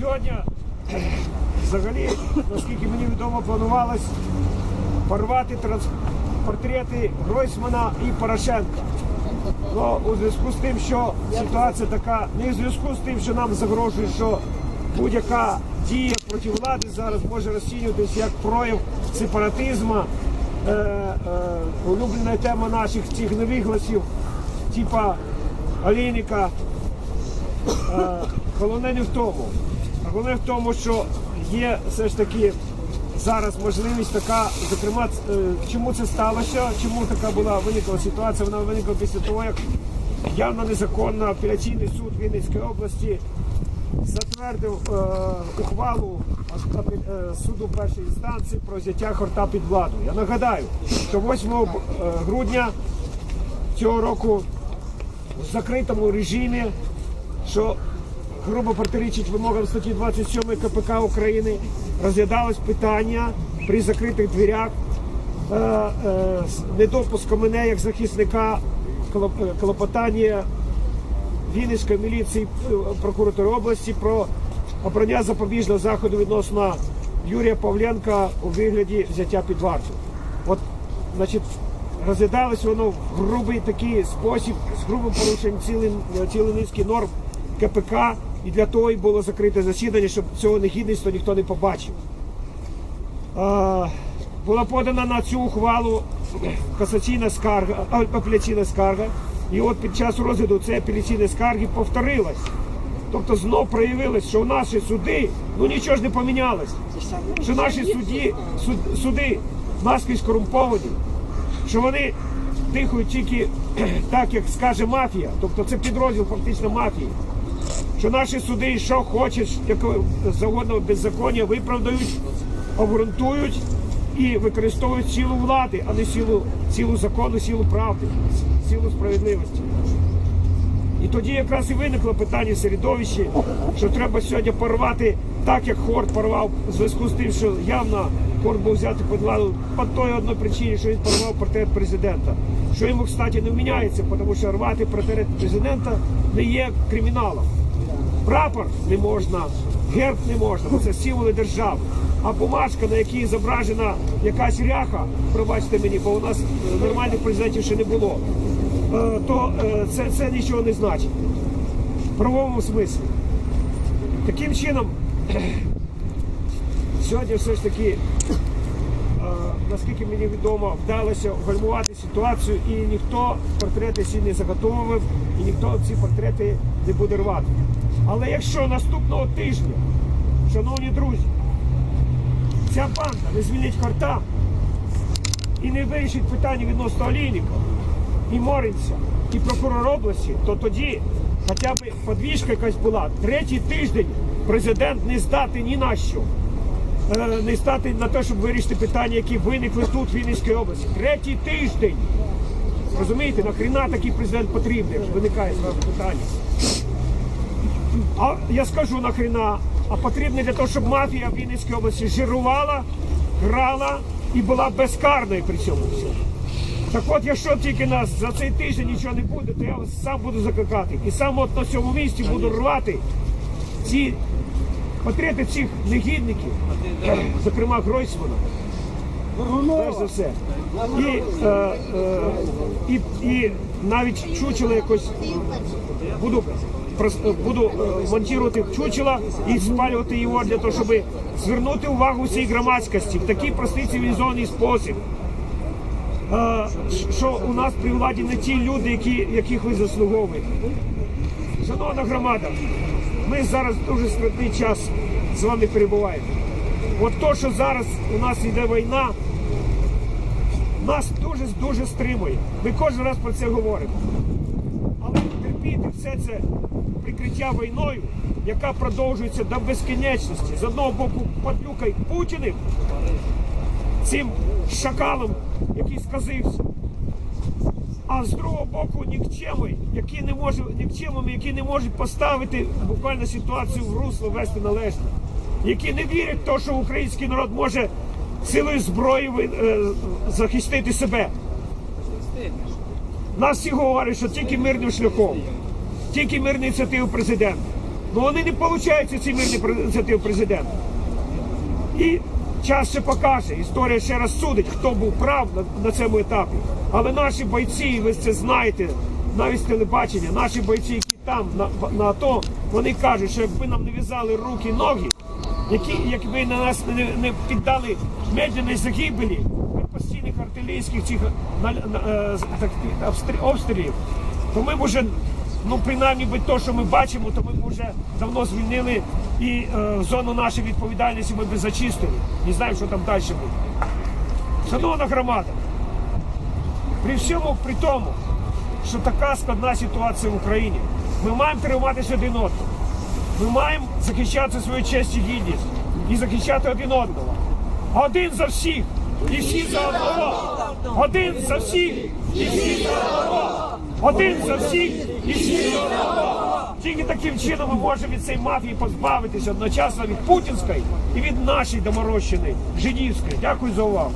Сьогодні, взагалі, наскільки мені відомо, планувалось порвати портрети Гройсмана і Порошенка. Ну, у зв'язку з тим, що ситуація така, не в зв'язку з тим, що нам загрожує, що будь-яка дія проти влади зараз може розцінюватися як прояв сепаратизму. Е, е, улюблена тема наших цих невігласів, типа Олійника, Е, Головне не в тому. Головне в тому, що є все ж таки зараз можливість така, зокрема, е, чому це сталося, чому така була виникла ситуація, вона виникла після того, як явно незаконно апеляційний суд Вінницької області затвердив е, ухвалу е, суду першої інстанції про взяття хорта під владу. Я нагадаю, що 8 е, грудня цього року в закритому режимі, що грубо протирічить вимогам статті 27 КПК України, розглядалось питання при закритих дверях е, е, з недопуском мене як захисника е, клопотання Вінницької міліції е, прокуратури області про обрання запобіжного заходу відносно Юрія Павленка у вигляді взяття під варту. От, значить, розглядалось воно в грубий такий спосіб, з грубим порушенням цілої цілої низки норм КПК, і для того і було закрите засідання, щоб цього негідництва ніхто не побачив. Була подана на цю ухвалу касаційна скарга, апеляційна скарга. І от під час розгляду цієї апеляційної скарги повторилась. Тобто знов проявилось, що наші суди, ну нічого ж не помінялось. Що наші судді, суд- суди наскрізь корумповані, що вони дихають тільки так, як скаже мафія, тобто це підрозділ фактично мафії. Що наші суди, що якого завгодно беззаконня виправдають, обґрунтують і використовують силу влади, а не силу, силу закону, силу правди, силу справедливості. І тоді якраз і виникло питання в середовищі, що треба сьогодні порвати так, як Хорт порвав в зв'язку з тим, що явно Хорт був взяти під владу по той одній причині, що він порвав портрет президента. Що йому, кстати, не вміняється, тому що рвати портрет президента не є криміналом. Прапор не можна, герб не можна, бо це символи держави. А бумажка, на якій зображена якась ряха, пробачте мені, бо у нас е, нормальних президентів ще не було, е, то е, це, це нічого не значить. В правовому смислі. Таким чином, сьогодні все ж таки, наскільки мені відомо, вдалося гальмувати ситуацію і ніхто портрети всі не заготовував, і ніхто ці портрети не буде рвати. Але якщо наступного тижня, шановні друзі, ця банда не звільнить хорта і не вирішить питання відносно Олійника, і Моринця, і прокурор області, то тоді хоча б подвіжка якась була. Третій тиждень президент не здати ні на що. Е, Не стати на те, щоб вирішити питання, які виникли тут, в Вінницькій області. Третій тиждень. Розумієте, нахріна такий президент потрібен, якщо виникає зразу питання. А я скажу нахрена, а потрібно для того, щоб мафія в Вінницькій області жирувала, грала і була безкарною при цьому всьому. Так от, якщо тільки нас за цей тиждень нічого не буде, то я вас сам буду закликати. І сам от на цьому місці буду рвати ці портрети цих негідників, зокрема Гройсмана. Перш за все. І, е, е, і, і навіть чучело якось буду, буду е, монтувати чучело і спалювати його для того, щоб звернути увагу всій громадськості в такий простий цивілізований спосіб. Е, що у нас при владі не ті люди, які, яких ви заслуговуєте. Шановна громада, ми зараз дуже складний час з вами перебуваємо. От то, що зараз у нас йде війна, нас дуже дуже стримує. Ми кожен раз про це говоримо. Але терпіти все це прикриття війною, яка продовжується до безкінечності, з одного боку падлюкай Путіним, цим шакалом, який сказився. А з другого боку нікчеми, які не можуть нікчемами, які не можуть поставити буквально ситуацію в русло вести належно, які не вірять в те, що український народ може силою зброї е, захистити себе. Нас всі говорять, що тільки мирним шляхом, тільки мирні ініціативи президента. Ну вони не получаються ці мирні ініціативи президента. І час ще покаже, історія ще раз судить, хто був прав на, на цьому етапі. Але наші бойці, ви це знаєте, навіть з телебачення, наші бойці, які там на, на АТО, вони кажуть, що якби нам не в'язали руки, і ноги, які, якби на нас не, не піддали медленної загибелі від постійних артилерійських цих на, на, е, обстрілів, то ми б уже, ну принаймні би то, що ми бачимо, то ми б вже давно звільнили і е, зону нашої відповідальності ми б зачистили. Не знаємо, що там далі буде. Шановна громада, при всьому при тому, що така складна ситуація в Україні, ми маємо триматися один одного. Ми маємо захищати свою честь і гідність і захищати один одного. Один за всіх і всі за одного. Один за всіх і всі за одного. Один за всіх і всі за одного. Тільки таким чином ми можемо від цієї мафії позбавитися одночасно від путінської і від нашої доморощеної жидівської. Дякую за увагу.